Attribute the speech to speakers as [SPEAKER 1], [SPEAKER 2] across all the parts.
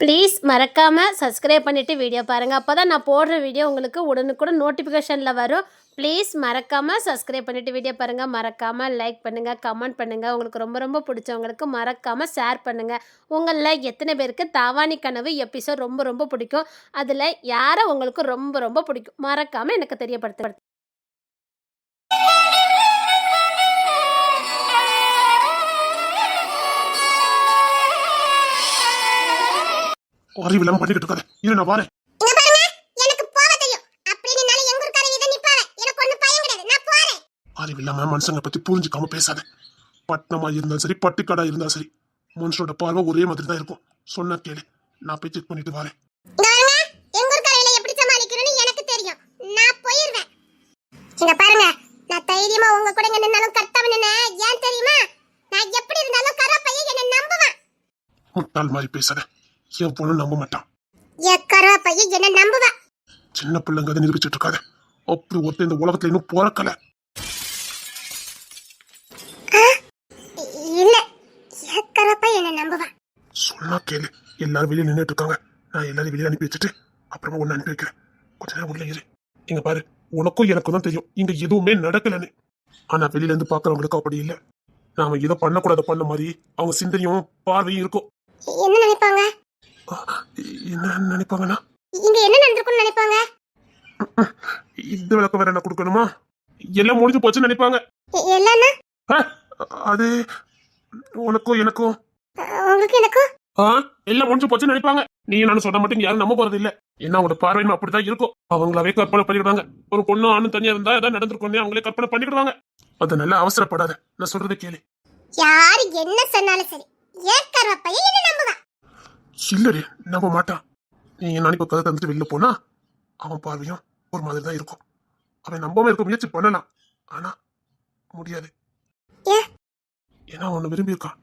[SPEAKER 1] Please மறக்காமல் subscribe பண்ணிவிட்டு video பாருங்கள் அப்போ தான் நான் போடுற வீடியோ உங்களுக்கு உடனுக்குடன் நோட்டிஃபிகேஷனில் வரும். ப்ளீஸ் மறக்காமல் சப்ஸ்கிரைப் பண்ணிவிட்டு வீடியோ பாருங்கள் மறக்காமல் லைக் பண்ணுங்கள் கமெண்ட் பண்ணுங்கள் உங்களுக்கு ரொம்ப ரொம்ப பிடிச்சவங்களுக்கு மறக்காமல் ஷேர் பண்ணுங்கள் உங்களில் எத்தனை பேருக்கு தாவாணி கனவு எபிசோட் ரொம்ப ரொம்ப பிடிக்கும்? அதில் யாரை உங்களுக்கு ரொம்ப ரொம்ப பிடிக்கும்? மறக்காமல் எனக்கு தெரியப்படுத்து
[SPEAKER 2] அறிவில்லாம பண்ணிக்கிட்டு இருக்காது. இரு நான் வரேன். அறிவில்லாம மனுஷங்க பத்தி புரிஞ்சுக்காம பேசாத. பட்டணமா இருந்தாலும் சரி பட்டிக்காடா இருந்தாலும் சரி மனுஷனோட பார்வை ஒரே மாதிரி தான் இருக்கும். சொன்னா கேளு. நான் போய் செக் பண்ணிட்டு வரேன்.
[SPEAKER 3] இங்க பாருங்க நான் போயிருவேன் இங்க பாருங்க நான் தைரியமா உங்க கூட நின்னாலும் கர்த்தவன் ஏன் தெரியுமா? நான் எப்படி இருந்தாலும் கரா பையன் என்ன நம்புவான்.
[SPEAKER 2] முட்டாள் மாதிரி பேசாத. என் பொண்ணு நம்ப மாட்டான்.
[SPEAKER 3] என் கரா பையன் என்ன நம்புவான்
[SPEAKER 2] சின்ன பிள்ளைங்க அதை நிரூபிச்சிட்டு இருக்காத அப்படி ஒருத்தன் இந்த உலகத்துல இன்னும் பிறக்கல.
[SPEAKER 3] இல்ல என் கரா பையன் என்ன நம்புவான்
[SPEAKER 2] சொன்னா கேளு. எல்லாரும் வெளியே நின்னுட்டு இருக்காங்க நான் எல்லாரையும் வெளியே அனுப்பி வச்சுட்டு அப்புறமா ஒன்னு அனுப்பி வைக்கிறேன். கொஞ்ச நேரம் உள்ள இரு. இங்க பாரு உனக்கும் எனக்கும் தான் தெரியும். இங்க எதுவுமே நடக்கலன்னு. ஆனா வெளியில இருந்து பாக்குறவங்களுக்கு அப்படி இல்ல. நாம இதை பண்ணக்கூடாத பண்ண மாதிரி அவங்க சிந்தனையும் பார்வையும் இருக்கும்.
[SPEAKER 3] என்ன நினைப்பாங்க?
[SPEAKER 2] என்ன நினைப்பாங்கன்னா?
[SPEAKER 3] இங்க என்ன நடந்திருக்கும்னு நினைப்பாங்க?
[SPEAKER 2] இந்த விளக்கம் வேற என்ன கொடுக்கணுமா? எல்லாம் முடிஞ்சு போச்சுன்னு நினைப்பாங்க.
[SPEAKER 3] எல்லாம்னா?
[SPEAKER 2] அது உனக்கும் எனக்கும்
[SPEAKER 3] உங்களுக்கு எனக்கும்
[SPEAKER 2] ஆ எல்லாம் முடிஞ்சு போச்சுன்னு நினைப்பாங்க. நீ நானும் சொன்ன மட்டும் யாரும் நம்ப போறது இல்ல. என்ன அவங்களோட பார்வையும் அப்படிதான் இருக்கும். அவங்களாவே கற்பனை பண்ணிக்கிடுவாங்க ஒரு பொண்ணும் ஆணும் தனியா இருந்தா ஏதாவது நடந்திருக்கும் அவங்களே கற்பனை பண்ணிக்கிடுவாங்க அது நல்லா அவசரப்படாத. நான் சொல்றதை கேளு.
[SPEAKER 3] யாரு என்ன சொன்னாலும் சரி. கரா பையன் என்ன
[SPEAKER 2] இல்லடி நம்ப மாட்டான். நீ நாளைக்கு கதை தந்துட்டு வெளில போனா அவன் பார்வையும் ஒரு மாதிரி தான் இருக்கும். அவன் நம்பாம இருக்க முயற்சி பண்ணலாம். ஆனா முடியாது.
[SPEAKER 3] ஏன்?
[SPEAKER 2] ஏன்னா அவனை விரும்பி இருக்கான்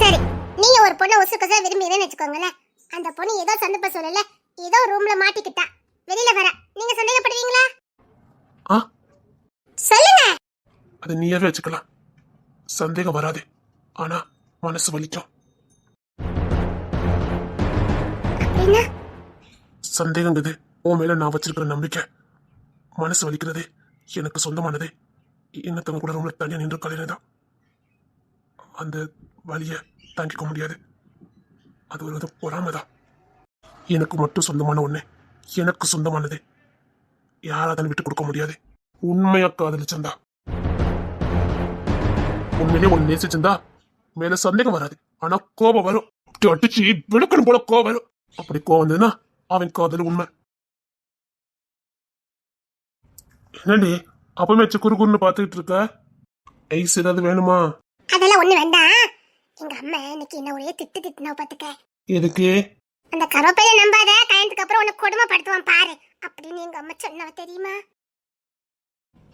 [SPEAKER 3] சரி நீங்க ஒரு பொண்ணை ஒசுக்கசா விரும்புறேன்னு வச்சுக்கோங்களேன். அந்த பொண்ணு ஏதோ சந்தர்ப்ப சொல்லல ஏதோ ரூம்ல மாட்டிக்கிட்டா. வெளியில வர நீங்க சந்தேகப்படுவீங்களா?
[SPEAKER 2] ஆ?
[SPEAKER 3] சொல்லுங்க.
[SPEAKER 2] அதை நீயாவே வச்சுக்கலாம். சந்தேகம் வராது. ஆனா மனசு வலிக்கும்.
[SPEAKER 3] அப்படின்னா
[SPEAKER 2] சந்தேகங்கிறது உன் மேல நான் வச்சிருக்கிற நம்பிக்கை. மனசு வலிக்கிறது எனக்கு சொந்தமானது. இன்னத்தவங்க கூட ரொம்ப தனியா நின்று கலையினதான் அந்த வலியை தாங்கிக்க முடியாது. அது ஒரு விதம் பொறாமை தான் எனக்கு மட்டும் சொந்தமான ஒண்ணு எனக்கு சொந்தமானது. யாராலும் விட்டு கொடுக்க முடியாது. உண்மையா காதலிச்சிருந்தா. உண்மையிலே ஒன்னு நேசிச்சிருந்தா மேல சந்தேகம் வராது. ஆனா கோபம் வரும். அப்படி அடிச்சு விழுக்கணும் போல கோபம் வரும். அப்படி கோவம் வந்ததுன்னா அவன் காதல் உண்மை. என்னடி அப்பமே குறு குறுன்னு பார்த்துக்கிட்டு இருக்க? ஐஸ் ஏதாவது வேணுமா?
[SPEAKER 3] அதெல்லாம் ஒண்ணு வேண்டாம் எங்க அம்மா இன்னைக்கு என்ன ஒரே திட்டு திட்டுனா பாத்துக்க.
[SPEAKER 2] எதுக்கு?
[SPEAKER 3] அந்த கருவேப்பிலை நம்பாத கல்யாணத்துக்கு அப்புறம் உன்னை கொடுமைப்படுத்துவான் பாரு அப்படின்னு எங்க அம்மா சொன்னவ தெரியுமா?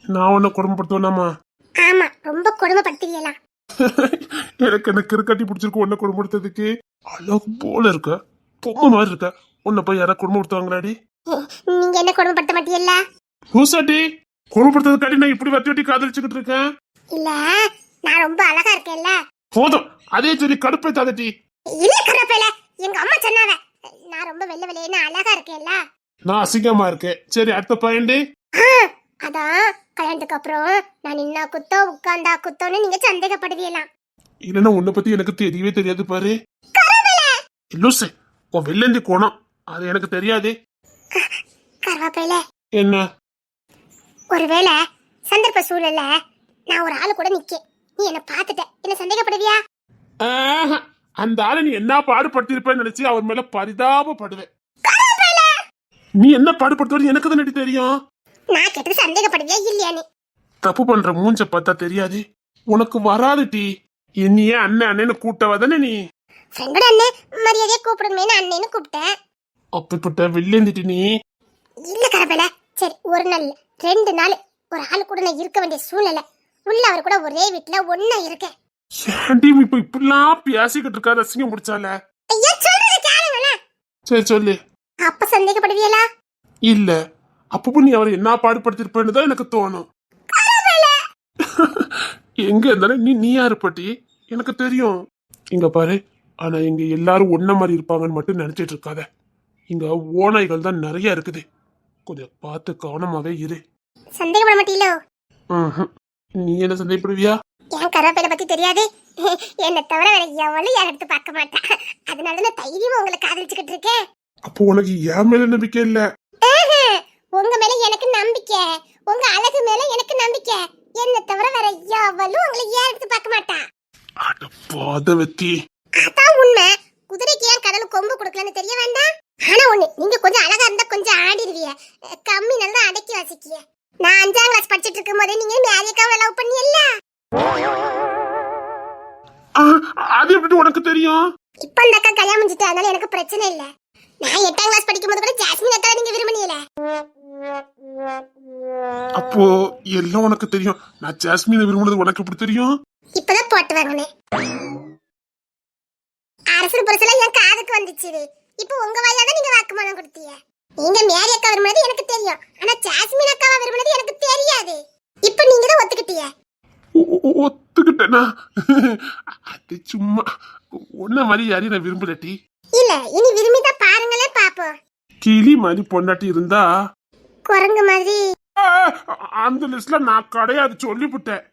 [SPEAKER 2] நான் உன்னை குடும்பப்படுத்துவேனாமா
[SPEAKER 3] ஆமா ரொம்ப கொடுமைப்படுத்துவீங்களா
[SPEAKER 2] எனக்கு என்ன கிறுக்கட்டி பிடிச்சிருக்கு உன்னை குடும்பப்படுத்துறதுக்கு அழகு போல இருக்க. பொம்மை மாதிரி இருக்க. உன்னை போய் யாராவது குடும்பப்படுத்துவாங்களாடி
[SPEAKER 3] நீங்க என்ன கொடுமைப்படுத்த மாட்டீங்களா
[SPEAKER 2] பூசாட்டி குடும்பப்படுத்துறதுக்காட்டி நான் இப்படி வத்தி வட்டி காதலிச்சுக்கிட்டு இருக்கேன்
[SPEAKER 3] இல்ல நான் ரொம்ப அழகா இருக்கேன்ல.
[SPEAKER 2] போதும். அதே சொல்லி கடுப்பை தாதட்டி.
[SPEAKER 3] இல்ல கருவேப்பிலை எங்க அம்மா சொன்னாவ நான் ரொம்ப வெள்ளை வெள்ளையன்னு அழகா இருக்கேன்ல.
[SPEAKER 2] நான் அசிங்கமா இருக்கேன். சரி அடுத்த பையன்டி
[SPEAKER 3] ஆ, அதான். கல்யாணத்துக்கு அப்புறம் நான் நின்னா குத்தோ உட்கார்ந்தா குத்தோன்னு நீங்க சந்தேகப்படுவீங்களாம்.
[SPEAKER 2] இல்லைன்னா உன்னை பத்தி எனக்கு தெரியவே தெரியாது பாரு. லூசு. உன் வெள்ளந்தி கோணம். அது எனக்கு தெரியாது.
[SPEAKER 3] கருவேப்பிலை
[SPEAKER 2] என்ன?
[SPEAKER 3] ஒருவேளை சந்தர்ப்ப சூழல்ல நான் ஒரு ஆளு கூட நிக்க நீ என்ன பார்த்துட்ட. என்ன சந்தேகப்படுவியா?
[SPEAKER 2] ஆஹா, அந்த ஆளை நீ என்ன பாடுபடுத்திருப்பேன்னு நினைச்சு அவர் மேல பரிதாபப்படுவேன். நீ என்ன பாடுபடுத்துவது எனக்கு தான் தெரியும்.
[SPEAKER 3] நான் கேட்டது சந்தேகப்படுவியா இல்லையான்னு
[SPEAKER 2] தப்பு பண்ற மூஞ்ச பார்த்தா தெரியாது. உனக்கு வராது டி என்னையே அண்ணன் அண்ணன்னு கூட்டவா தானே நீ?
[SPEAKER 3] ஃப்ரெண்டோட அண்ணன் மரியாதையா கூப்பிடணுமேனு அண்ணன்னு கூப்பிட்டேன்.
[SPEAKER 2] அப்படிப்பட்ட வெள்ளேந்திட்டு நீ.
[SPEAKER 3] இல்ல கரபேல சரி ஒரு நாள் இல்ல, ரெண்டு நாள் ஒரு ஆள் கூட நான் இருக்க வேண்டிய சூழ்நிலை. உள்ள அவர் கூட ஒரே வீட்டுல ஒண்ணா இருக்கேன்.
[SPEAKER 2] ஏன்டி இப்ப இப்படிலாம் பேசிக்கிட்டு இருக்கா ரசிங்க முடிச்சால?
[SPEAKER 3] ஐயா சொல்றது கேளுங்களேன்
[SPEAKER 2] சரி சொல்லு.
[SPEAKER 3] அப்ப சந்தேகப்படுவீங்களா?
[SPEAKER 2] இல்ல. அப்போ நீ அவரை என்ன பாடுபடுத்திருப்பேன்னு தான் எனக்கு தோணும். எங்க இருந்தாலும் நீ நீ யாரு பட்டி? எனக்கு தெரியும். இங்க பாரு. ஆனா இங்க எல்லாரும் ஒன்ன மாதிரி இருப்பாங்கன்னு மட்டும் நினைச்சிட்டு இருக்காத. இங்க ஓநாய்கள் தான் நிறைய இருக்குது. கொஞ்சம் பார்த்து கவனமாவே இரு.
[SPEAKER 3] சந்தேகப்பட மாட்டீங்களோ.
[SPEAKER 2] நீ என்ன சந்தேகப்படுவியா?
[SPEAKER 3] என் கருவேப்பிலை பத்தி தெரியாது. என்னை தவிர வேற எவளும் யார் எடுத்து பார்க்க மாட்டா. அதனால நான் தைரியமா உங்களை காதலிச்சுக்கிட்டு இருக்கேன்.
[SPEAKER 2] அப்போ உனக்கு என் மேல நம்பிக்கை இல்ல?
[SPEAKER 3] ஆஹா, உங்க மேல எனக்கு நம்பிக்கை. உங்க அழகு மேல எனக்கு நம்பிக்கை. என்னை தவிர வேற எவளும் உங்களை ஏன் எடுத்து பார்க்க மாட்டா?
[SPEAKER 2] அட பாத வெத்தி
[SPEAKER 3] அதான் உண்மை. குதிரைக்கு ஏன் கடல் கொம்பு கொடுக்கலன்னு தெரிய வேண்டாம்? ஆனா ஒண்ணு நீங்க கொஞ்சம் அழகா இருந்தா கொஞ்சம் ஆடிடுவிய. கம்மி நல்லா அடக்கி வாசிக்கிய. நான் அஞ்சாம் கிளாஸ் படிச்சிட்டு இருக்கும் போதே நீங்க மேரியக்காவை லவ் பண்ணியல்ல?
[SPEAKER 2] அது எப்படி உனக்கு தெரியும்?
[SPEAKER 3] இப்ப அந்த அக்கா கல்யாணம் முடிஞ்சிட்டு அதனால எனக்கு பிரச்சனை இல்ல. நான் எட்டாம் கிளாஸ் படிக்கும் போது கூட ஜாஸ்மின் அக்கா நீங்க விரும்பினீல
[SPEAKER 2] அப்போ எல்லாம் உனக்கு தெரியும். நான் ஜாஸ்மினை விரும்புனது உனக்கு எப்படி தெரியும்?
[SPEAKER 3] இப்பதான் போட்டு வாங்கினேன். அரசல் புரசல என் காதுக்கு வந்துச்சு இப்போ உங்க வாயா தான் நீங்க வாக்குமூலம் கொடுத்தீங்க. நீங்க மேரி அக்கா விரும்பினது எனக்கு தெரியும். ஆனா ஜாஸ்மின் அக்காவை விரும்பினது எனக்கு தெரியாது. இப்போ நீங்க தான் ஒத்துக்கிட்டீங்க.
[SPEAKER 2] ஒத்துக்கிட்டேனா? அது சும்மா. உன்ன மாதிரி யாரையும் நான் விரும்பலட்டி
[SPEAKER 3] இல்ல இனி விரும்பி தான் பாருங்களே பாப்போம்.
[SPEAKER 2] கிளி மாதிரி பொண்டாட்டி இருந்தா?
[SPEAKER 3] குரங்கு மாதிரி.
[SPEAKER 2] அந்த லிஸ்ட்ல நான் கிடையாது சொல்லிவிட்டேன்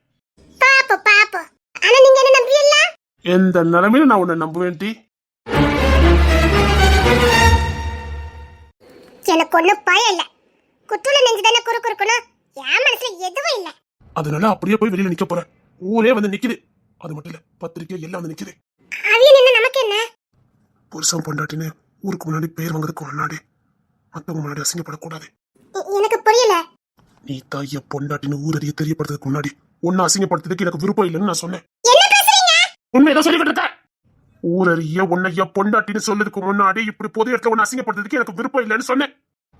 [SPEAKER 3] பாப்போம் பாப்போம். ஆனா நீங்க என்ன நம்புவீல்ல
[SPEAKER 2] எந்த நிலைமையில நான் உன்னை நம்புவேன் டி.
[SPEAKER 3] எனக்கு ஒண்ணும் பயம் இல்ல. குட்டுல நெஞ்சு தானே குறு குறுக்கணும் என் மனசுல எதுவும் இல்ல.
[SPEAKER 2] அதனால அப்படியே போய் வெளியில நிக்க போறேன். ஊரே வந்து நிக்குது. அது மட்டும் இல்ல பத்திரிக்கை எல்லாம் வந்து நிக்குது.
[SPEAKER 3] அவியன் என்ன நமக்கு என்ன?
[SPEAKER 2] புருஷன் பொண்டாட்டின்னு ஊருக்கு முன்னாடி பேர் வாங்குறதுக்கு முன்னாடி மத்தவங்க முன்னாடி அசிங்கப்படக்கூடாது.
[SPEAKER 3] எனக்கு புரியல.
[SPEAKER 2] நீ தாய பொண்டாட்டின்னு ஊரறிய தெரியப்படுறதுக்கு முன்னாடி உன்னை அசிங்கப்படுத்துறதுக்கு எனக்கு விருப்பம் இல்லைன்னு நான் சொன்னேன்.
[SPEAKER 3] என்ன பேசுறீங்க
[SPEAKER 2] சொல்லிக்கிட்டு இருக்க ஊரறிய உன்னைய பொண்டாட்டின்னு சொல்லதுக்கு முன்னாடி இப்படி பொது இடத்துல உன்னை அசிங்கப்படுறதுக்கு எனக்கு விருப்பம் இல்லைன்னு சொன்னேன்.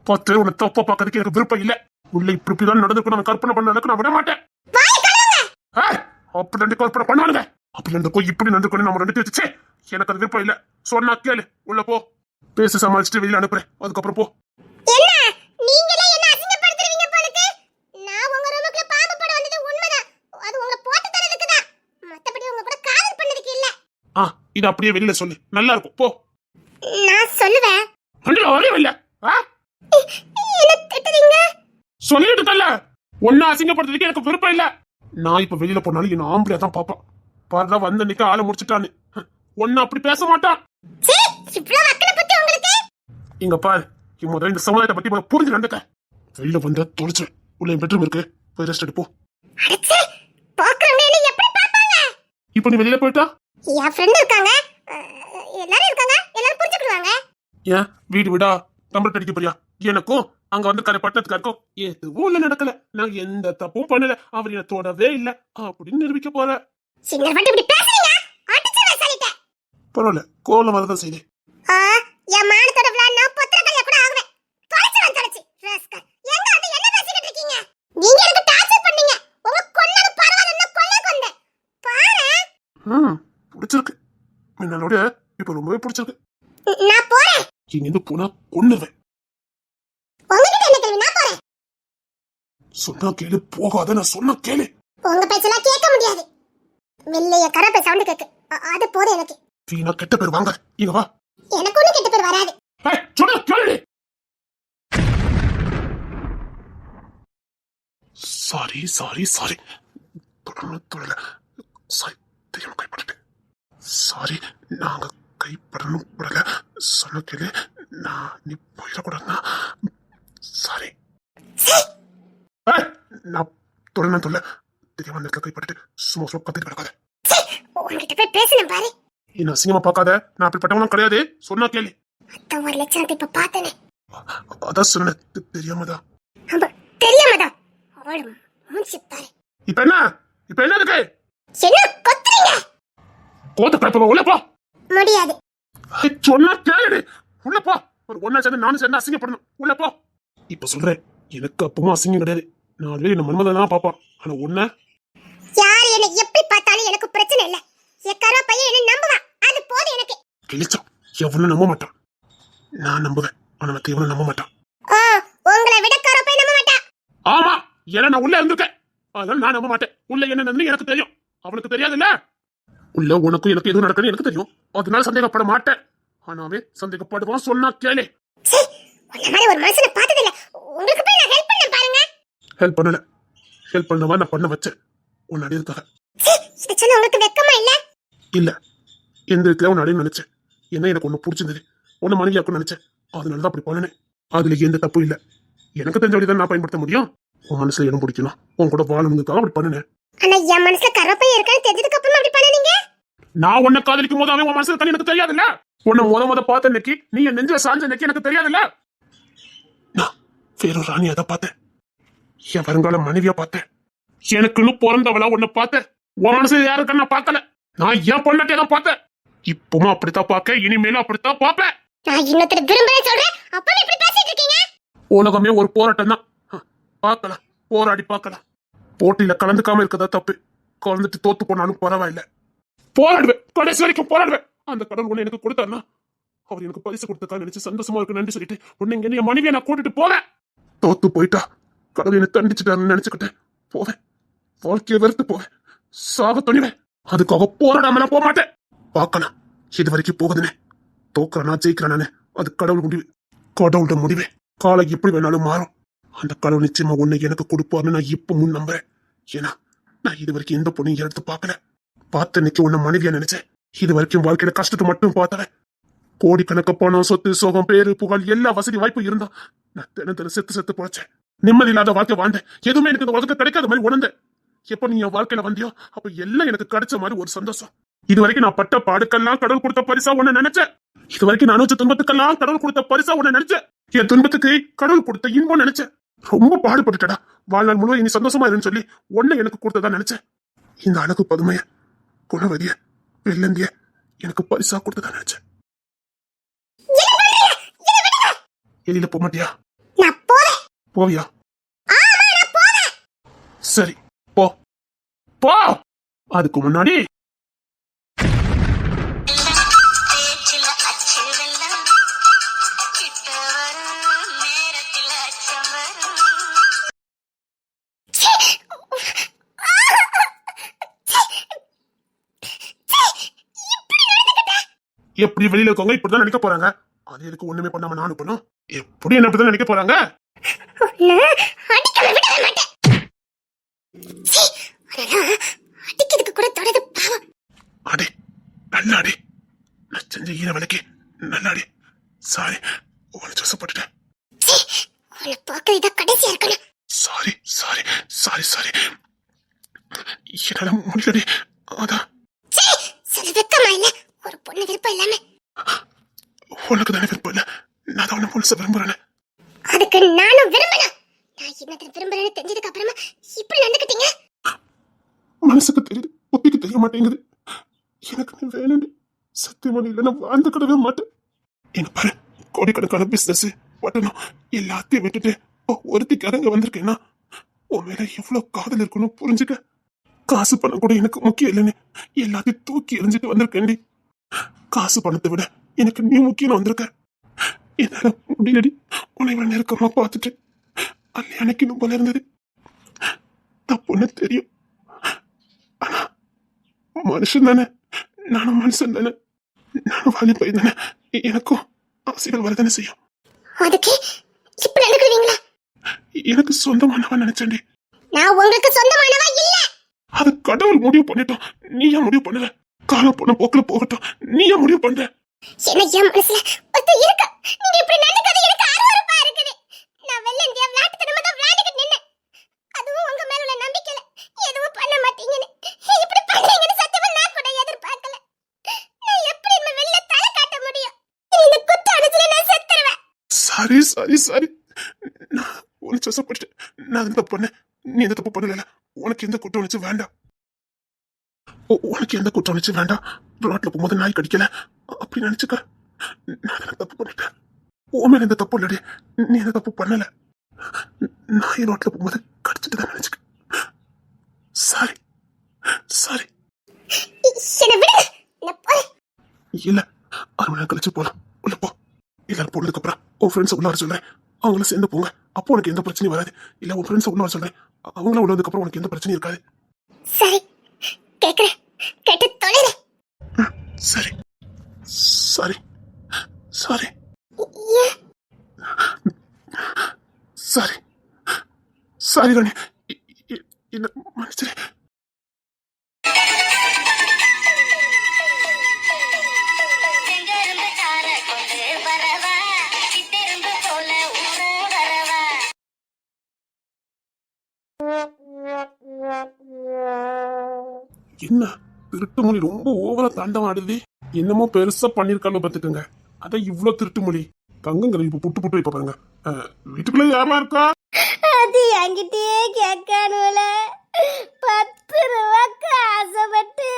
[SPEAKER 2] பத்து உன்னை தப்ப பார்க்கறதுக்கு எனக்கு விருப்பம் இல்ல. உள்ள இப்படி இப்படிதான் நடந்துக்கும் நான் கற்பனை பண்ண நடக்கும் நான் விட மாட்டேன். அப்படி ரெண்டு கற்பனை பண்ணுவானுங்க. அப்படி நடந்துக்கோ இப்படி நடந்துக்கணும் நம்ம ரெண்டு வச்சு எனக்கு அது விருப்பம் இல்ல. சொன்னா கேளு உள்ள போ. பேசி சமாளிச்சுட்டு வெளியில அனுப்புறேன். அதுக்கப்புறம் போ
[SPEAKER 3] என்ன நீங்களே என்ன அசிங்கப்படுத்துறீங்க போலுக்கு நான் உங்க ரூமுக்குள்ள பாம்பு போட வந்தது உண்மைதான் அது உங்களை போட்டு தரதுக்கு தான் மத்தபடி உங்க கூட காதல் பண்ணதுக்கு இல்ல
[SPEAKER 2] ஆ இது அப்படியே வெளியில சொல்லு. நல்லா இருக்கும் போ.
[SPEAKER 3] நான் சொல்லுவேன்.
[SPEAKER 2] வண்டியில வரவே இல்ல. சொல்லிட்டு தல்ல ஒன்னு அசிங்கப்படுத்துறதுக்கு எனக்கு விருப்பம் இல்ல. நான் இப்ப வெளியில போனாலும் என் ஆம்பளையா தான் பாப்பான் பாருடா வந்த நிக்க ஆளை முடிச்சிட்டான்னு. ஒன்னு அப்படி பேச மாட்டான். இங்க பாரு முதல்ல இந்த சமுதாயத்தை பத்தி புரிஞ்சு நடந்துக்க. வெளியில வந்த தொலைச்சு. உள்ள பெட்ரூம் இருக்கு. போய் ரெஸ்ட் எடுப்போம் இப்ப நீ வெளியில போயிட்டா?
[SPEAKER 3] என் ஃப்ரெண்ட் இருக்காங்க. எல்லாரும் இருக்காங்க? எல்லாரும் புரிஞ்சுக்கிடுவாங்க?
[SPEAKER 2] ஏன் வீடு விடா. நம்பர் அடிக்க போறியா? எனக்கும் அங்க வந்து கரை பட்டத்துக்காருக்கும் எதுவும் இல்ல நடக்கல. நான் எந்த தப்பும் பண்ணல. அவர் என்ன தொடவே இல்ல. அப்படின்னு நிரூபிக்க போற பரவாயில்ல கோலம் வரதான் செய்து
[SPEAKER 3] ஆ என் மானத்தோட விழா நான் பொத்திர கல்யா கூட ஆகுவேன் தொலைச்சு வந்து தொலைச்சு ராஸ்கல் எங்க வந்து என்ன பேசிக்கிட்டு இருக்கீங்க நீங்க எனக்கு டார்ச்சர் பண்ணீங்க உங்க கொன்னது பரவாயில்ல கொல்ல கொண்டேன் பாரு
[SPEAKER 2] ம் பிடிச்சிருக்கு முன்னாலோட இப்ப ரொம்பவே பிடிச்சிருக்கு.
[SPEAKER 3] நான் போறேன்.
[SPEAKER 2] இங்க இருந்து போனா கொன்னுவேன்
[SPEAKER 3] உங்ககிட்ட என்ன கேள்வி? நான் போறேன்.
[SPEAKER 2] சொன்னா கேளு போகாத நான் சொன்னா கேளு.
[SPEAKER 3] உங்க பேச்செல்லாம் கேட்க முடியாது. மெல்லைய கரப்பை சவுண்ட் கேக்கு. அது போதும் எனக்கு.
[SPEAKER 2] வீணா கெட்ட பேர் வாங்க. இங்க வா.
[SPEAKER 3] எனக்கு ஒண்ணு கெட்ட பேர் வராது.
[SPEAKER 2] சொன்னா கேளு. சாரி சாரி சாரி தொடர்ந்து தொடல சாரி தெரியாம கைப்படல சாரி நாங்க கைப்படணும் படல சொன்ன கேளு நான் நீ போயிடக்கூடாதுன்னா சாரி. நான் தொடர்ந்து தொல்ல. தெரியாம அந்த இடத்துல கைப்பட்டு சும்மா சும்மா கத்திட்டு கிடக்காத.
[SPEAKER 3] உங்ககிட்ட போய் பேசணும் பாரு.
[SPEAKER 2] என்ன அசிங்கமா பார்க்காத. நான் அப்படிப்பட்டவனும் கிடையாது. சொன்னா கேளு.
[SPEAKER 3] அதான் ஒரு லட்சணத்தை இப்ப பார்த்தனே.
[SPEAKER 2] அதான் சொன்ன தெரியாமதான்
[SPEAKER 3] தெரியாமதான் அவள் மூஞ்சி பாரு.
[SPEAKER 2] இப்ப என்ன? இப்ப என்ன இருக்கு?
[SPEAKER 3] என்ன கொத்துறீங்க?
[SPEAKER 2] கோத்த கலப்ப உள்ள போ.
[SPEAKER 3] முடியாது.
[SPEAKER 2] சொன்னா கேளு. உள்ள போ. ஒரு ஒன்னா சேர்ந்து நானும் சேர்ந்து அசிங்கப்படணும். உள்ள போ. இப்ப சொல்றேன். எனக்கு அப்பவும் அசிங்கம் கிடையாது. நாலு என்ன மன்மதன் தான் பாப்பான் ஆனா உன்ன?
[SPEAKER 3] யார் என்ன எப்படி பார்த்தாலும் எனக்கு பிரச்சனை இல்ல. எக்காரோ பையன் என்ன நம்புவான் அது போதும் எனக்கு.
[SPEAKER 2] கிழிச்சான். எவனும் நம்ப மாட்டான். நான் நம்புவேன். ஆனா மத்த எவனும் நம்ப மாட்டான்.
[SPEAKER 3] ஆ உங்களை விட காரோ பையன் நம்ப மாட்டான்.
[SPEAKER 2] ஆமா. ஏன்னா நான் உள்ள இருந்திருக்கேன். அதனால நான் நம்ப மாட்டேன். உள்ள என்ன நடந்ததுன்னு எனக்கு தெரியும். அவனுக்கு தெரியாதுல்ல? உள்ள உனக்கும் எனக்கு எதுவும் நடக்குன்னு எனக்கு தெரியும். அதனால சந்தேகப்பட மாட்டேன். ஆனாவே சந்தேகப்படுவான் சொன்னா கேளு.
[SPEAKER 3] ஹெல்ப்
[SPEAKER 2] பண்ணல. ஹெல்ப் பண்ணவா நான் பண்ண வச்சேன். உன் அடியதுக்காக
[SPEAKER 3] இல்ல?
[SPEAKER 2] இல்ல. எந்த இடத்துல உன் அடையும் நினைச்சேன். என்ன எனக்கு ஒண்ணு பிடிச்சிருந்தது உன்னை மனைவியாக்கும் நினைச்சேன். அதனால தான் அப்படி பண்ணினேன். அதுல எந்த தப்பும் இல்ல. எனக்கு தெரிஞ்ச வழி தான் நான் பயன்படுத்த முடியும். உன் மனசுல இடம் பிடிக்கணும். உன் கூட வாழணுங்கிறதுக்காக அப்படி பண்ணினேன்.
[SPEAKER 3] ஆனா என் மனசுல கரப்பைய இருக்கான்னு தெரிஞ்சதுக்கு அப்புறமா அப்படி பண்ணனீங்க?
[SPEAKER 2] நான் உன்னை காதலிக்கும் போது அவன் உன் மனசுல இருக்கான்னு எனக்கு தெரியாதுல்ல? உன்னை முத முத பார்த்த அன்னைக்கு நீ என் நெஞ்சில சாஞ்ச அன்னைக்கு எனக்கு தெரியாதுல்ல? நான் வேறொரு ராணியா தான் பார்த்தேன். என் வருங்கால மனைவியா பார்த்தேன். எனக்குன்னு பிறந்தவளா உன்னை பார்த்தேன். உன் மனசுல யாருக்குன்னு நான் பார்க்கல. நான் என் பொண்ணாட்டியா தான் பார்த்தேன். இப்பவும் அப்படித்தான் பார்க்க இனிமேலும் அப்படித்தான் பார்ப்பேன்.
[SPEAKER 3] நான் இன்னொருத்தர் விரும்புறேன் சொல்றேன். அப்பவே இப்படி பேசிட்டு இருக்கீங்க?
[SPEAKER 2] உலகமே ஒரு போராட்டம் தான் பார்க்கலாம். போராடி பார்க்கலாம். போட்டியில கலந்துக்காம இருக்கதா தப்பு. கலந்துட்டு தோத்து போனாலும் பரவாயில்ல. போராடுவேன். கடைசி வரைக்கும் போராடுவேன். அந்த கடவுள் ஒண்ணு எனக்கு கொடுத்தாருன்னா அவர் எனக்கு பரிசு கொடுத்ததா நினைச்சு சந்தோஷமா இருக்கு நன்றி சொல்லிட்டு உன்னை இங்க என் மனைவியை நான் கூட்டிட்டு போவேன். தோத்து போயிட்டா கடவுள் என்னை தண்டிச்சுட்டாருன்னு நினைச்சுக்கிட்டேன். போவேன். வாழ்க்கையை வெறுத்து போவேன். சாக துணிவேன். அதுக்காக போராடாம நான் போக மாட்டேன் பார்க்கலாம் இது வரைக்கும் போகுதுன்னு தோக்குறானா ஜெயிக்கிறானு அது கடவுள் முடிவு. கடவுளோட முடிவே. காலை எப்படி வேணாலும் மாறும். அந்த கடவுள் நிச்சயமா உன்னை எனக்கு கொடுப்பாருன்னு நான் இப்ப முன் நம்புறேன். ஏன்னா நான் இது வரைக்கும் எந்த பொண்ணையும் எடுத்து பார்க்கல. பார்த்த நிக்க உன்ன மனைவியா நினைச்சேன். இது வரைக்கும் வாழ்க்கையில கஷ்டத்தை மட்டும் பார்த்தவன் கோடிக்கணக்க பணம் சொத்து சோகம் பேரு புகழ் எல்லா வசதி வாய்ப்பும் இருந்தா நான் தினம் தினம் செத்து செத்து பொழைச்சேன். நிம்மதி இல்லாத வாழ்க்கை வாழ்ந்தேன். எதுவுமே எனக்கு இந்த உலகத்தை கிடைக்காத மாதிரி உணர்ந்தேன். எப்ப நீ என் வாழ்க்கையில வந்தியோ அப்ப எல்லாம் எனக்கு கிடைச்ச மாதிரி ஒரு சந்தோஷம். இது வரைக்கும் நான் பட்ட பாடுக்கெல்லாம் கடவுள் கொடுத்த பரிசா உன்ன நினைச்சேன். இது வரைக்கும் நான் அனுபவிச்ச துன்பத்துக்கெல்லாம் கடவுள் கொடுத்த பரிசா உன்ன நினைச்சேன். என் துன்பத்துக்கு கடவுள் கொடுத்த இன்பம் நினைச்சேன். ரொம்ப பாடுபட்டுட்டடா. வாழ்நாள் முழுவதும் இனி சந்தோஷமா இருன்னு சொல்லி உன்னை எனக்கு கொடுத்ததா நினைச்சேன். இந்த அழகு பதுமையை. குணவதிய வெள்ளந்திய எனக்கு பரிசா கொடுத்ததா நினைச்சேன் வெளியில போக மாட்டியா? போவியா? சரி போ. போ! அதுக்கு முன்னாடி எப்படி வெளியில இருக்கவங்க இப்படிதான் நினைக்க போறாங்க? அது எதுக்கு ஒண்ணுமே பண்ணாம நானும் பண்ணும் எப்படி என்ன இப்படிதான் நினைக்க போறாங்க?
[SPEAKER 3] அடிக்கிறதுக்கு கூட தொடது பாவம்.
[SPEAKER 2] அடே நல்லா அடி. நான் செஞ்ச ஈர வேலைக்கு சாரி உன்னை
[SPEAKER 3] பார்க்க கடைசியா இருக்கணும்.
[SPEAKER 2] சாரி சாரி சாரி சாரி என்னால முடியலடி. அதான்.
[SPEAKER 3] சரி வெக்கமா இல்ல ஒரு பொண்ணு விருப்பம் இல்லாம.
[SPEAKER 2] உனக்கு தானே விருப்பம் இல்ல? நான் தான் உன்னை முழுச விரும்புறேன்
[SPEAKER 3] அதுக்கு நானும் விரும்பணும் நான் இன்னொருத்தர் விரும்புறேன்னு தெரிஞ்சதுக்கு அப்புறமா இப்படி நடந்துக்கிட்டீங்க?
[SPEAKER 2] மனசுக்கு தெரியுது புத்திக்கு தெரிய மாட்டேங்குது. எனக்கு நீ வேணும்னு சத்தியமான இல்லைன்னா வாழ்ந்து கிடவே மாட்டேன். எங்க பாரு கோடிக்கணக்கான பிசினஸ் பட்டணம் எல்லாத்தையும் விட்டுட்டு ஒ- ஒருத்திக்கு அரங்க வந்திருக்கேன்னா உன் மேல எவ்வளவு காதல் இருக்கணும் புரிஞ்சுக்க. காசு பணம் கூட எனக்கு முக்கியம் இல்லைன்னு எல்லாத்தையும் தூக்கி எறிஞ்சிட்டு வந்திருக்கேன்டி. காசு பணத்தை விட எனக்கு நீ முக்கியம் வந்திருக்க. என்னால முடியலடி. உன்னை நெருக்கமா பார்த்துட்டு அல்ல அணைக்கணும் போல இருந்தது. தப்புன்னு தெரியும். மனுஷன் தானே. நானும் மனுஷன் தானே. நானும் வாலி பையன் தானே. எனக்கும் ஆசைகள் வரதானே செய்யும்.
[SPEAKER 3] அதுக்கு இப்படி
[SPEAKER 2] எனக்கு சொந்தமானவன் நினைச்சேன்டி.
[SPEAKER 3] நான் உங்களுக்கு சொந்தமானவா இல்ல.
[SPEAKER 2] அது கடவுள் முடிவு பண்ணிட்டோம். நீ ஏன் முடிவு பண்ணல? காலம் போன போக்குல போகட்டும். நீ ஏன் முடிவு பண்ற.
[SPEAKER 3] என்ன என் மனசுல ஒருத்தர் இருக்கு? நீங்க இப்படி நடக்கிறது எனக்கு அருவருப்பா இருக்குது. நான் வெள்ள இந்தியா விளையாட்டுத்தனமா தான் விளையாடிக்கிட்டு நின்னேன். அதுவும் உங்க மேல உள்ள நம்பிக்கையில. எதுவும் பண்ண மாட்டீங்கன்னு. இப்படி பண்றீங்கன்னு சத்தியமா நான் கூட எதிர்பார்க்கல. நான் எப்படி இனிமே வெளில தலை காட்ட முடியும்? இந்த குத்த அனுஜில நான் செத்துருவேன்.
[SPEAKER 2] Sorry sorry sorry. நான் உனக்கு சொசப்பட்டுட்டேன் நான் எந்த தப்பு பண்ணேன். நீ எந்த தப்பு பண்ணல உனக்கு எந்த உணர்ச்சி வேண்டாம். உனக்கு எந்த குற்றம் உணர்ச்சி வேண்டாம் ரோட்ல போகும்போது நாய் கடிக்கல. அப்படி நினைச்சுக்க. நான் தப்பு பண்ணிட்டேன். உன் மேல எந்த தப்பு இல்லடி. நீ எந்த தப்பு பண்ணல. நாய் ரோட்ல போகும்போது கடிச்சிட்டு தான் நினைச்சுக்க. சாரி சாரி இல்ல அரை மணி நேரம் கழிச்சு போலாம். உள்ள போ. எல்லாரும் போனதுக்கு அப்புறம் உன் ஃப்ரெண்ட்ஸ் உள்ள வர சொல்றேன் அவங்கள சேர்ந்து போங்க. அப்போ உனக்கு எந்த பிரச்சனையும் வராது. இல்ல உன் ஃப்ரெண்ட்ஸ் உள்ள வர சொல்றேன் அவங்கள உள்ளதுக்கு அப்புறம் உனக்கு எந்த பிரச்சனையும் இருக்காது.
[SPEAKER 3] சரி. கேக்குறேன். கேட்டு தொலைறேன்
[SPEAKER 2] சரி. Sorry. Sorry. Sorry. Sorry Rani என்ன மன்னிச்சிரு என்ன? திருட்டு மொழி ரொம்ப ஓவரா தாண்டம் ஆடுது என்னமோ பெருசா பண்ணிருக்கான்னு பாத்துக்கோங்க அதான் இவ்வளவு திருட்டு மொழி தங்கங்களை இப்ப புட்டு புட்டு இப்ப பாருங்க. வீட்டுக்குள்ள யாரா இருக்கா?
[SPEAKER 3] அது என்கிட்டயே கேட்கணும்ல. பத்து ரூபாய்க்கு ஆசைப்பட்டு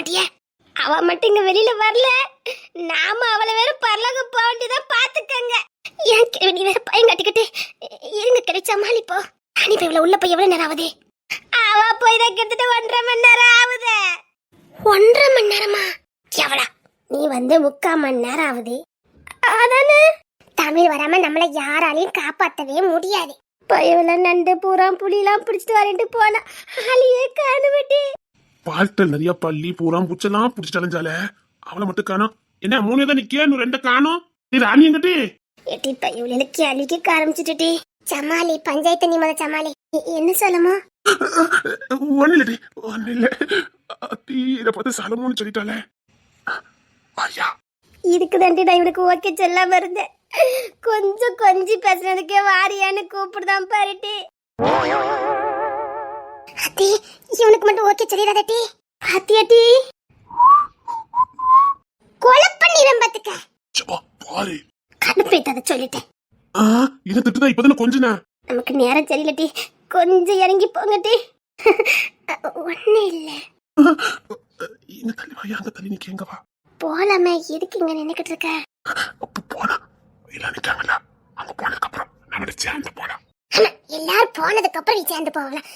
[SPEAKER 3] மாட்டியே? அவ மட்டும் இங்க வெளியில வரல. நாம அவளை வேற பரலக போக வேண்டியதான் பாத்துக்கங்க. ஏன் கிழவி வேற பையன் கட்டிக்கிட்டு இருங்க கிடைச்சா மாலிப்போ அனுப்பி இவ்வளவு உள்ள போய் எவ்வளவு நேரம் ஆகுது? அவ போய் தான் கிட்டத்தட்ட ஒன்றரை மணி நேரம் ஆகுது. ஒன்றரை மணி நேரமா? எவ்வளா நீ வந்து முக்கால் மணி நேரம் ஆகுது. அதானே? தமிழ் வராம நம்மள யாராலையும் காப்பாத்தவே முடியாது. பயவெல்லாம் நண்டு பூரா புலிலாம் பிடிச்சிட்டு வரேன்ட்டு போனா ஆளியே காணுமட்டி
[SPEAKER 2] பால்டல் நிறைய பள்ளி பூரா பூச்செல்லாம் புடிச்சிட்டு அலைஞ்சால. அவளை மட்டும் காணோம். என்ன மூணு தான் நிக்க இன்னும் ரெண்ட காணோம். நீ ராணி எங்கிட்டே?
[SPEAKER 3] எட்டி பையவுல கேள்விக்க ஆரம்பிச்சுட்டுட்டி சமாளி பஞ்சாயத்து நீ முத சமாளி. என்ன சொல்லமோ?
[SPEAKER 2] ஒண்ணு இல்லடி ஒண்ணு இல்ல. இத பார்த்து சலமோன்னு சொல்லிட்டாளே. ஐயா.
[SPEAKER 3] இதுக்கு தாண்டி நான் இவனுக்கு ஓகே சொல்லாம இருந்தேன். கொஞ்சம் கொஞ்சி பேசுறதுக்கே வாரியான்னு கூப்பிடுதான் பாருட்டி அத்தி இவனுக்கு மட்டும் ஓகே சொல்லிடாதட்டி பாத்தியாட்டி கொலை பண்ணிடும் பாத்துக்க
[SPEAKER 2] சப்பா பாரு.
[SPEAKER 3] கடுப்பேத்தத சொல்லிட்டேன்.
[SPEAKER 2] ஆ இதை திட்டுதான் இப்பதானே கொஞ்சனா?
[SPEAKER 3] நமக்கு நேரம் சரியில்லட்டி கொஞ்சம் இறங்கி போங்கட்டி ஒண்ணு இல்ல.
[SPEAKER 2] இங்க தள்ளி வா அங்க தள்ளி நிக்க எங்க வா?
[SPEAKER 3] போலாமே எதுக்கு இங்க நின்னுக்கிட்டு இருக்க?
[SPEAKER 2] அப்ப இல்ல நிக்காங்கல்ல அங்க போனதுக்கு அப்புறம் நம்மள சேர்ந்து போலாம்
[SPEAKER 3] எல்லாரும் போனதுக்கு அப்புறம் நீ சேர்ந்து போகலாம்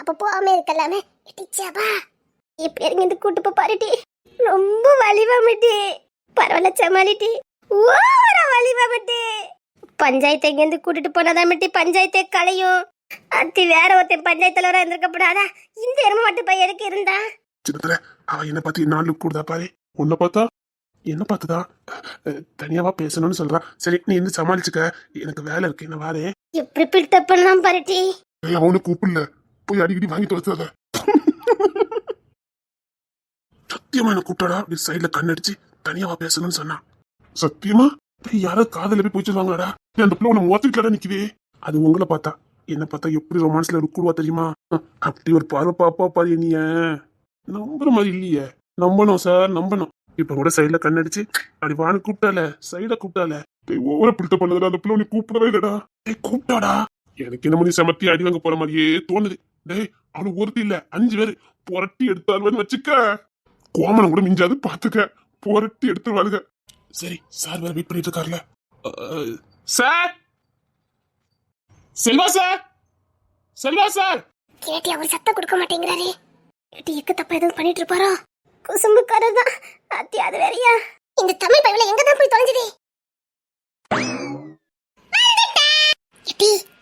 [SPEAKER 3] அப்ப போகாம இருக்கலாமே. டீச்சர்பா இப்படி இறங்கி இந்த கூட்டு பாருட்டி ரொம்ப வலிவாமிட்டி. பரவாயில்ல சமாளிட்டி. ஓவர வலிவாமட்டி. பஞ்சாயத்தை எங்கேருந்து கூட்டிட்டு போனாதான் மட்டி பஞ்சாயத்தே கலையும். அத்தி வேற ஒருத்தன் பஞ்சாயத்து தலைவரா இருந்திருக்கப்படாதா இந்த எரும மட்டும் பையன் எதுக்கு இருந்தா?
[SPEAKER 2] சின்னத்துல அவ என்ன பார்த்து நாலு கூடுதா பாரு. உன்னை பார்த்தா? என்ன பார்த்துதா? தனியாவா பேசணும்னு சொல்றா. சரி நீ இருந்து சமாளிச்சுக்க. எனக்கு வேலை இருக்கு என்ன வாரே?
[SPEAKER 3] எப்படி பில்டப் பண்ணலாம் பாருட்டி?
[SPEAKER 2] ஏய் அவனு கூப்பிடல. போய் அடிக்கடி வாங்கி தொலைச்சாத சத்தியமா என்ன கூப்பிட்டாடா? அப்படி சைடுல கண்ணடிச்சு தனியாவா பேசணும்னு சொன்னான் சத்தியமா? போய் யாராவது காதல போய் போய் அந்த பிள்ளை உன்னை மோத்திட்டுலடா நிக்குதே அது உங்களை பார்த்தா. என்ன பார்த்தா எப்படி ரொமான்ஸ்ல இருக்குடுவா தெரியுமா? அப்படி ஒரு பார்வை பாப்பா பாரு நீ நம்புற மாதிரி இல்லையே. நம்பணும் சார் நம்பணும். இப்ப கூட சைடுல கண்ணடிச்சு அப்படி வான்னு கூப்பிட்டால சைட கூப்பிட்டால ஓவர பில்ட்ட பண்ணதுடா அந்த பிள்ளை உன்னை கூப்பிடவே இல்லடா. டேய் கூப்பிட்டாடா. எனக்கு என்ன மணி செமத்தி அடி வாங்க போற மாதிரியே தோணுது. டேய் அவனு ஒருத்தி இல்ல அஞ்சு பேர். புரட்டி எடுத்தாலும் வச்சுக்க. கோமனம் கூட மிஞ்சாது பாத்துக்க. புரட்டி எடுத்துருவாளுங்க சரி சார் வேற வெயிட் பண்ணிட்டு இருக்காருல sir! Selva sir! Selva sir!
[SPEAKER 3] கேட்டி அவர் சத்தம் கொடுக்க மாட்டேங்கிறாரே. கேட்டி எக்கு தப்பா எதுவும் பண்ணிட்டு இருப்பாரோ? குசும்புக்காரர் தான் அத்தி அது வேறையா? இந்த தமிழ் பையில எங்க தான் போய் தொலைஞ்சதே?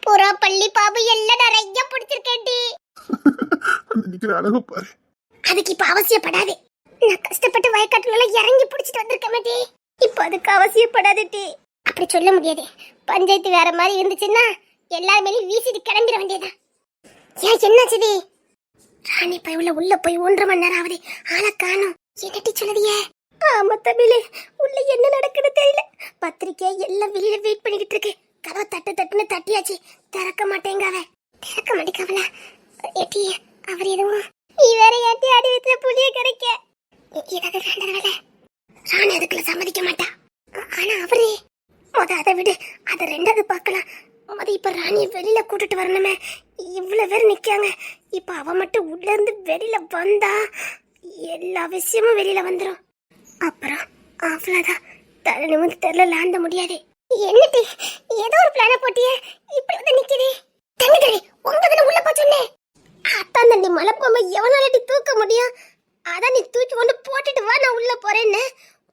[SPEAKER 3] புறா பள்ளி பாபு எல்லாம் நிறைய பிடிச்சிருக்கேன்டி
[SPEAKER 2] அந்த நிக்கிற அழகு பாரு.
[SPEAKER 3] அதுக்கு இப்ப அவசியப்படாது. நான் கஷ்டப்பட்டு வயக்காட்டுல இறங்கி பிடிச்சிட்டு வந்திருக்கேன் மாட்டி இப்ப அதுக்கு அவசியப்படாது டி அப்படி சொல்ல முடியாது. பஞ்சாயத்து வேற மாதிரி இருந்துச்சுன்னா எல்லார் மேலயும் வீசிட்டு கிளம்பிட ஏன் என்னாச்சுடி ராணி பைவுல உள்ள போய் ஒன்றரை மணி நேரம் ஆகுது. ஆளை காணோம். என்னட்டி சொல்லுதியே ஆமா தமிழ் உள்ள என்ன நடக்குன்னு தெரியல. பத்திரிக்கை எல்லாம் வெளியில வெயிட் பண்ணிக்கிட்டு இருக்கு. கதவை தட்டு தட்டுன்னு தட்டியாச்சு. திறக்க மாட்டேங்காவ திறக்க மாட்டேங்காவல எட்டி அவர் எதுவும்? நீ வேற ஏட்டி அடி வீட்டுல புளிய கிடைக்க ஏதாவது வேண்டவல ராணி அதுக்குள்ள சம்மதிக்க மாட்டா. ஆனா அவரே. முத அதை விடு. அதை ரெண்டாவது பார்க்கலாம். முத இப்ப ராணியை வெளியில கூட்டிட்டு வரணுமே. இவ்வளவு பேர் நிக்காங்க. இப்ப அவ மட்டும் உள்ள இருந்து வெளியில வந்தா எல்லா விஷயமும் வெளியில வந்துடும் அப்புறம் அவ்வளோதான் தலை நிமிந்து தெரியல லாந்த முடியாது. என்னட்டு ஏதோ ஒரு பிளான போட்டியே. இப்படி வந்து நிக்குது. தங்கக்கறி உங்களுக்கு உள்ள போ சொன்னேன். அத்தான் தண்ணி மலை போகும்போது எவனாலடி தூக்க முடியும்? அதான் நீ தூக்கி கொண்டு போட்டுட்டு வா நான் உள்ள போறேன்னு.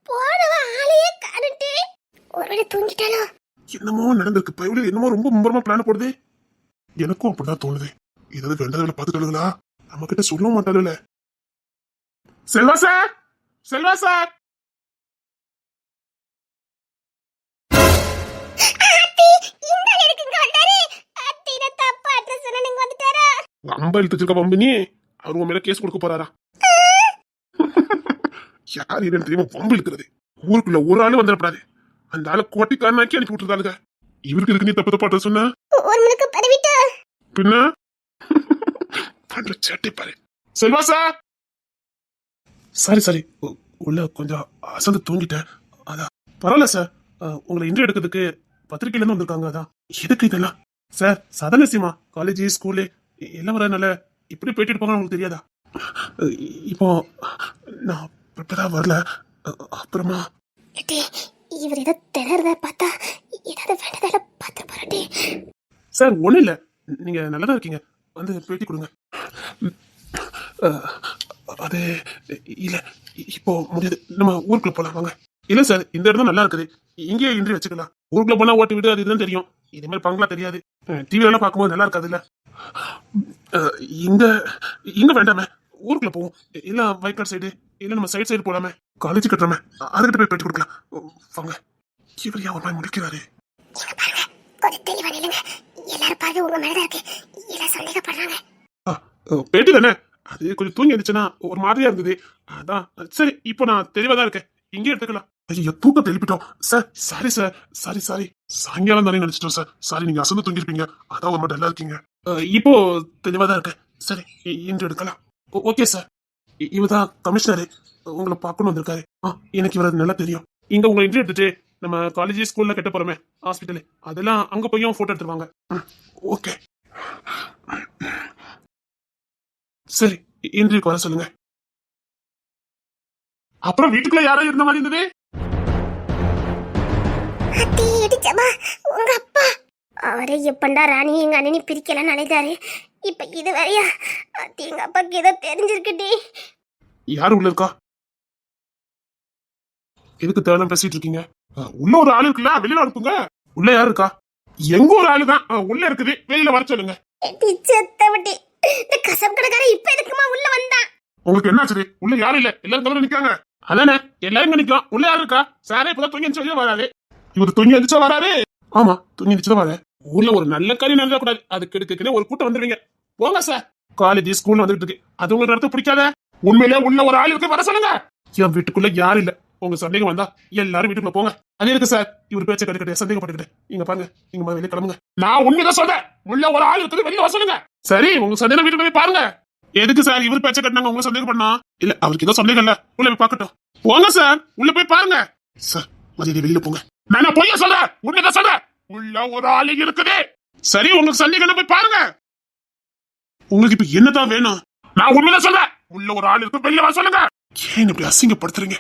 [SPEAKER 3] போனவ ஆளையே காணுட்டே ஒருவேளை தூங்கிட்டானோ
[SPEAKER 2] என்னமோ நடந்திருக்கு. பயவுல என்னமோ ரொம்ப மும்பரமா பிளான் போடுது. எனக்கும் அப்படிதான் தோணுது. ஏதாவது வேண்டதில்ல பாத்துக்களுங்களா நம்ம கிட்ட சொல்லவும் மாட்டாளுல. செல்வா சார்! செல்வா சார்!
[SPEAKER 3] வந்துட்டாரா
[SPEAKER 2] அம்ப இழுத்து வச்சிருக்க பம்பு நீ அவர் உன் மேல கேஸ் கொடுக்க போறாரா? யார் என்னன்னு தெரியுமா பம்பு இழுக்கிறது? ஊருக்குள்ள ஒரு ஆளு வந்துடப்படாது. அந்த ஆளை கோட்டிக்காரனாக்கி அனுப்பி விட்டுருந்தாளுங்க இவருக்கு இருக்கு நீ தப்பு தப்பாட்ட சொன்ன? பின்ன? பண்ற சேட்டை பாரு. Selva sir sorry. சாரி உள்ள கொஞ்சம் அசந்து தூங்கிட்டேன். அதான். பரவாயில்ல சார். உங்களை இன்டர்வியூ எடுக்கிறதுக்கு பத்திரிக்கையில இருந்து வந்திருக்காங்க அதான். எதுக்கு இதெல்லாம்? சார் விஷயமா காலேஜ் ஸ்கூலு எல்லாம் வரனால இப்படி போயிட்டு இருப்பாங்க உங்களுக்கு தெரியாதா? இப்போ நான் ப்ரிப்பரா வரல. அப்புறமா?
[SPEAKER 3] இவர் ஏதோ திணறத பார்த்தா ஏதாவது வேண்டதால பார்த்து போறாட்டி
[SPEAKER 2] சார் ஒன்றும் இல்லை. நீங்க நல்லதா இருக்கீங்க. வந்து பேட்டி கொடுங்க. அது இல்ல இப்போ முடியாது. நம்ம ஊருக்குள்ள போலாம் வாங்க. இல்ல சார் இந்த இடம் தான் நல்லா இருக்குது. இங்கேயே இன்றி வச்சுக்கலாம். ஊருக்குள்ள போனா ஓட்டு விடு அது இதுதான் தெரியும். இதே மாதிரி பங்களா தெரியாது டிவில எல்லாம் பார்க்கும்போது நல்லா இருக்காது இல்ல இங்க இங்க வேண்டாமே. ஊருக்குள்ள போவோம். இல்ல வயக்காடு சைடு இல்ல நம்ம சைடு சைடு போலாமே. காலேஜ் கட்டுறோமே. அதுகிட்ட போய் பேட்டி கொடுக்கலாம். வாங்க. இவர் ஒரு மாதிரி முடிக்கிறாரு? பேட்டி தானே? அது கொஞ்சம் தூங்கி இருந்துச்சுன்னா ஒரு மாதிரியா இருந்தது. அதான். சரி இப்போ நான் தெளிவா தான் இருக்கேன். இங்கே எடுத்துக்கலாம். ஐயோ தூக்கம் தெளிப்பிட்டோம் sir sorry sir sorry sorry சாயங்காலம் தானே நினைச்சிட்டோம் சார் சாரி நீங்க அசந்து தூங்கிருப்பீங்க அதான் ஒரு மட்டும் டல்லா இருக்கீங்க. இப்போ தெளிவா தான் இருக்கேன் சரி இன்று எடுக்கலாம். ஓ- ஓகே சார் இவதான் கமிஷனரு உங்களை பார்க்கணும் வந்திருக்காரு. ஆ எனக்கு இவர் நல்லா தெரியும். இங்க உங்களை இன்ட்ரி எடுத்துட்டு நம்ம காலேஜ் ஸ்கூல்ல கட்ட போறோமே ஹாஸ்பிட்டலு அதெல்லாம் அங்க போய் போட்டோ எடுத்துருவாங்க. ஓகே சரி இன்றைக்கு வர சொல்லுங்க. அப்புறம் வீட்டுக்குள்ள யாரோ இருந்த மாதிரி இருந்தது?
[SPEAKER 3] அத்தி இடிச்சமா உங்க அப்பா. அவரே எப்பண்டா ராணி எங்க அண்ணனி பிரிக்கலாம் நினைத்தாரு இப்ப இது வரையா? அத்தி எங்க அப்பாக்கு ஏதோ தெரிஞ்சிருக்குடி
[SPEAKER 2] யாரு உள்ள இருக்கா? எதுக்கு தேவையில்லாம பேசிட்டு இருக்கீங்க? உள்ள ஒரு ஆளு இருக்குல்ல வெளியில அனுப்புங்க. உள்ள யாரு இருக்கா? எங்க ஒரு ஆளு தான். உள்ள இருக்குது. வெளியில வர சொல்லுங்க.
[SPEAKER 3] செத்தவட்டி இந்த கசம் கடைக்கார இப்ப எதுக்குமா உள்ள வந்தான்?
[SPEAKER 2] உங்களுக்கு என்ன ஆச்சு உள்ள யாரும் இல்ல. எல்லாரும் கவலை நிக்காங்க. அதானே? எல்லாரும் நினைக்கலாம் உள்ள யாரு இருக்கா? சாரே இப்பதான் தூங்கி எந்திரிச்சு வராது இவர் தூங்கி எந்திரிச்சா வராரு? ஆமா தூங்கி எந்திரிச்சு வராது ஊர்ல ஒரு நல்ல காரியம் நடக்க கூடாது அதுக்கு எடுக்கனே ஒரு கூட்டம் வந்துருவீங்க. போங்க சார் காலேஜ் ஸ்கூல் வந்துட்டு இருக்கு. அது உங்களுக்கு நடத்த பிடிக்காத? உண்மையிலே உள்ள ஒரு ஆள் இருக்கு. வர சொல்லுங்க. என் வீட்டுக்குள்ள யாரும் இல்ல. உங்க சந்தேகம் வந்தா எல்லாரும் வீட்டுக்குள்ள போங்க. அது இருக்கு சார் இவர் பேச்ச கட்டுக்கிட்டு சந்தேகப்பட்டுக்கிட்டு. இங்க பாருங்க. நீங்க வெளியே கிளம்புங்க. நான் உண்மைதான் சொல்றேன். உள்ள ஒரு ஆள் இருக்குது. வெளியே வர சொல்லுங்க. சரி உங்க சந்தேகம் வீட்டுக்கு போய் பாருங்க. எதுக்கு சார்? இவர் பேச்ச கட்டினாங்க உங்க சந்தேகம் பண்ணா இல்ல அவருக்கு ஏதோ சந்தேகம் இல்ல. உள்ள போய் பாக்கட்டும் போங்க சார். உள்ள போய் பாருங்க. சார் மதியம் வெளியில போங்க. நான் பொய்ய சொல்றேன்? உண்மைதான் சொல்றேன். உள்ள ஒரு ஆளு இருக்குது. சரி உங்களுக்கு சந்தேகம் போய் பாருங்க. உங்களுக்கு இப்ப என்னதான் வேணும்? நான் உண்மைதான் சொல்றேன். உள்ள ஒரு ஆள் இருக்கு வெளியில வர சொல்லுங்க. ஏன் இப்படி அசிங்கப்படுத்துறீங்க?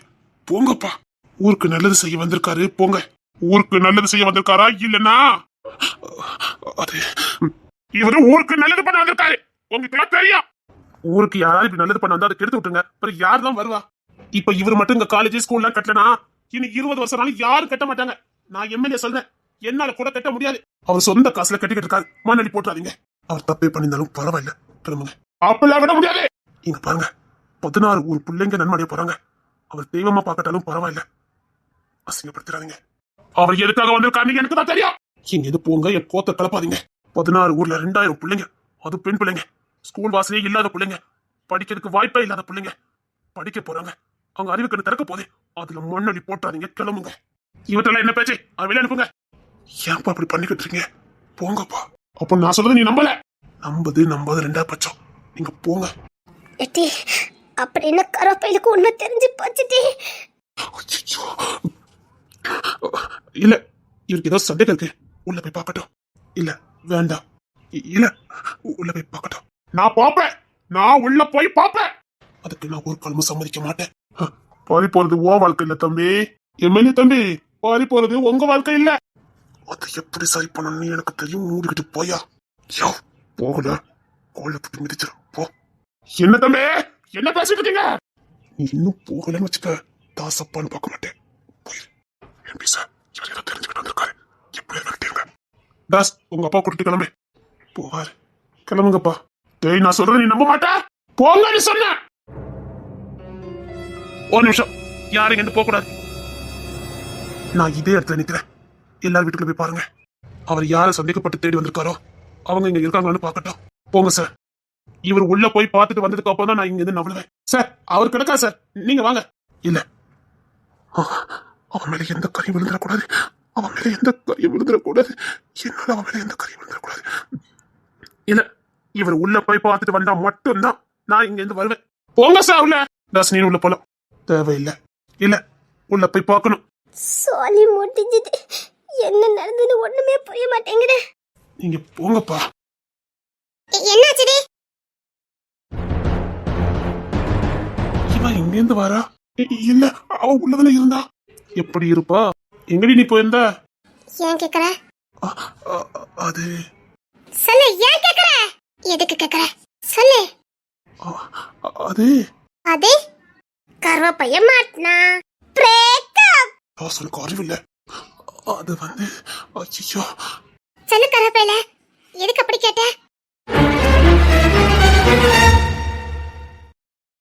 [SPEAKER 2] போங்கப்பா. ஊருக்கு நல்லது செய்ய வந்திருக்காரு. போங்க. ஊருக்கு நல்லது செய்ய வந்திருக்காரா? இல்லனா அது இவரு ஊருக்கு நல்லது பண்ண வந்திருக்காரு. உங்களுக்கு தெரியும். ஊருக்கு யாராவது இப்படி நல்லது பண்ண வந்தா அதை கெடுத்து விட்டுருங்க. அப்புறம் யார் தான் வருவா? இப்ப இவர் மட்டும் இங்க காலேஜ் ஸ்கூல்லாம் கட்டலனா இனி இருபது வருஷம் நாளும் யாரும் கட்ட மாட்டாங்க. நான் எம்எல்ஏ சொல்றேன். என்னால கூட கட்ட முடியாது. அவர் சொந்த காசுல கட்டிக்கிட்டு இருக்காரு. மண்ணடி போட்டுறாதீங்க. அவர் தப்பே பண்ணியிருந்தாலும் பரவாயில்ல. திரும்புங்க. அப்பெல்லாம் விட முடியாது. இங்க பாருங்க. பதினாறு ஊர் பிள்ளைங்க நன்மடைய போறாங்க. அவர் தெய்வமா பார்க்கட்டாலும் பரவாயில்ல. அசிங்கப்படுத்துறாதீங்க அவர் எதுக்காக வந்திருக்காருன்னு எனக்கு தான் தெரியும். இங்க எது போங்க. என் கோத்த கலப்பாதீங்க பதினாறு ஊர்ல ரெண்டாயிரம் பிள்ளைங்க. அது பெண் பிள்ளைங்க. ஸ்கூல் வாசலே இல்லாத பிள்ளைங்க. படிக்கிறதுக்கு வாய்ப்பே இல்லாத பிள்ளைங்க. படிக்க போறாங்க. அவங்க அறிவுக்கண்ணு திறக்க போதே அதுல மண்ணடி போட்டாதீங்க கிளம்புங்க. இவற்றெல்லாம் என்ன பேச்சு? வெளியே அனுப்புங்க. ஏன்ப்பா அப்படி பண்ணிக்கிட்டு இருக்கீங்க? போங்கப்பா. அப்ப நான் சொல்றது நீ நம்பல. நம்பது நம்பாது ரெண்டா பட்சம் நீங்க போங்க.
[SPEAKER 3] எட்டி அப்படின்னு கருவேப்பிலுக்கு உண்மை தெரிஞ்சு போச்சுட்டி.
[SPEAKER 2] இல்ல இவருக்கு ஏதோ சந்தேகம் இருக்கு. உள்ள போய் பார்க்கட்டும். இல்ல வேண்டாம். இல்ல உள்ள போய் பார்க்கட்டும். நான் பாப்பேன். நான் உள்ள போய் பாப்பேன். அதுக்கு நான் ஒரு காலமும் சம்மதிக்க மாட்டேன். பாதி போறது ஓ வாழ்க்கை இல்ல தம்பி. எம்எல்ஏ தம்பி பாதி போறது உங்க வாழ்க்கை இல்ல அதை எப்படி சரி பண்ணணும்னு எனக்கு தெரியும். மூடிக்கிட்டு போயா. யோ போகல. கோல புட்டு மிதிச்சிடும் போ. என்ன தம்பி? என்ன பேசிட்டு இருக்கீங்க? நீ இன்னும் போகலன்னு வச்சுக்க. தாசப்பான்னு பார்க்க மாட்டேன். போயிரு. எம்பி சார் இவர் ஏதோ தெரிஞ்சுக்கிட்டு வந்திருக்காரு. எப்படி விரட்டிருங்க. தாஸ் உங்க அப்பா கூட்டிட்டு கிளம்பு. போவாரு. கிளம்புங்கப்பா. டேய் நான் சொல்றேன் நீ நம்ப மாட்டா? போங்கன்னு சொன்ன ஒரு நிமிஷம். யாரும் இங்க போக கூடாது நான் இதே இடத்துல நிக்கிறேன். எல்லாரும் வீட்டுக்குள்ள போய் பாருங்க. அவர் யாரை சந்தேகப்பட்டு தேடி வந்திருக்காரோ அவங்க இங்க இருக்காங்களான்னு பாக்கட்டும் போங்க சார் இவர் உள்ள போய் பார்த்துட்டு வந்ததுக்கு அப்புறம் தான் நான் இங்க இருந்து நவழுவேன் சார் அவர் கிடக்கா சார் நீங்க வாங்க. இல்ல. அவன் மேல எந்த கறி விழுந்துடக்கூடாது. அவன் மேல எந்த கறி விழுந்துடக்கூடாது. என்னால அவன் மேல எந்த கறி விழுந்துடக்கூடாது. இல்ல. இவர் உள்ள போய் பார்த்துட்டு வந்தா மட்டும்தான் நான் இங்க இருந்து வருவேன். போங்க சார் உள்ள. நீ உள்ள போலாம். தேவையில்லை. இல்ல உள்ள போய் பார்க்கணும்.
[SPEAKER 3] சொல்லி முடிஞ்சது என்ன நடந்ததுன்னு ஒண்ணுமே புரிய மாட்டேங்குது.
[SPEAKER 2] நீங்க போங்கப்பா.
[SPEAKER 3] என்னாச்சுடி?
[SPEAKER 2] இவன் இங்க இருந்து வரா இல்ல அவ உள்ளதானே இருந்தா. எப்படி இருப்பா? எங்கடி நீ போயிருந்த?
[SPEAKER 3] ஏன் கேக்குற?
[SPEAKER 2] அது
[SPEAKER 3] சொல்லு ஏன் எதுக்கு கேக்குற? சொல்லு.
[SPEAKER 2] அது?
[SPEAKER 3] அது? கருவப்பைய மாட்டினா. பிரேக்கப்.
[SPEAKER 2] தாசனுக்கு அறிவில்ல. அது வந்து ஐயோ
[SPEAKER 3] சொல்லு கருவப்பையில. எதுக்கு அப்படி கேட்ட?